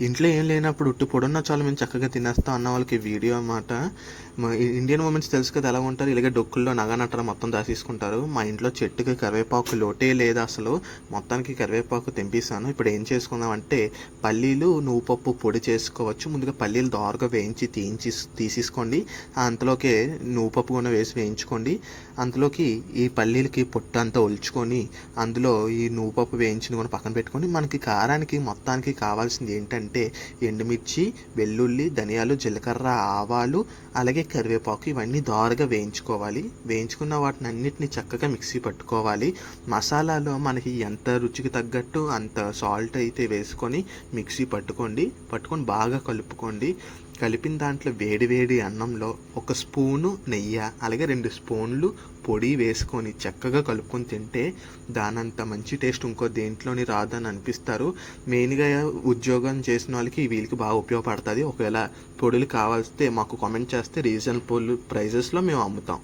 ఇంట్లో ఏం లేనప్పుడు ఉట్టు పొడున్నా చాలు మేము చక్కగా తినేస్తాం అన్న వాళ్ళకి వీడియో అన్నమాట. ఇండియన్ ఉమెన్స్ తెలుసు కదా ఎలా ఉంటారు? ఇలాగే డొక్కుల్లో నగ మొత్తం దాచేసుకుంటారు. మా ఇంట్లో చెట్టుకి కరివేపాకు లోటే లేదు అసలు. మొత్తానికి కరివేపాకు తెంపిస్తాను ఇప్పుడు ఏం చేసుకుందాం అంటే పల్లీలు నువ్వు పప్పు పొడి చేసుకోవచ్చు. ముందుగా పల్లీలు దోరగా వేయించి తీయించి తీసేసుకోండి. అంతలోకే నువ్వు పప్పు కూడా వేసి వేయించుకోండి. అందులోకి ఈ పల్లీలకి పొట్టు అంతా ఒలుచుకొని అందులో ఈ నువ్వు పప్పు వేయించిన కూడా పక్కన పెట్టుకొని మనకి కారానికి మొత్తానికి కావాల్సింది ఏంటంటే అంటే ఎండుమిర్చి వెల్లుల్లి ధనియాలు జీలకర్ర ఆవాలు అలాగే కరివేపాకు ఇవన్నీ దారుగా వేయించుకోవాలి. వేయించుకున్న వాటిని అన్నిటిని చక్కగా మిక్సీ పట్టుకోవాలి. మసాలాలో మనకి ఎంత రుచికి తగ్గట్టు అంత సాల్ట్ అయితే వేసుకొని మిక్సీ పట్టుకోండి. పట్టుకొని బాగా కలుపుకోండి. కలిపిన దాంట్లో వేడి వేడి అన్నంలో ఒక స్పూను నెయ్యి అలాగే రెండు స్పూన్లు పొడి వేసుకొని చక్కగా కలుపుకొని తింటే దానంత మంచి టేస్ట్ ఇంకో దేంట్లోని రాదని అనిపిస్తారు. మెయిన్గా ఉద్యోగం చేసిన వాళ్ళకి వీళ్ళకి బాగా ఉపయోగపడుతుంది. ఒకవేళ పొడులు కావాల్స్తే మాకు కామెంట్ చేస్తే రీజనబుల్ ప్రైజెస్లో మేము అమ్ముతాం.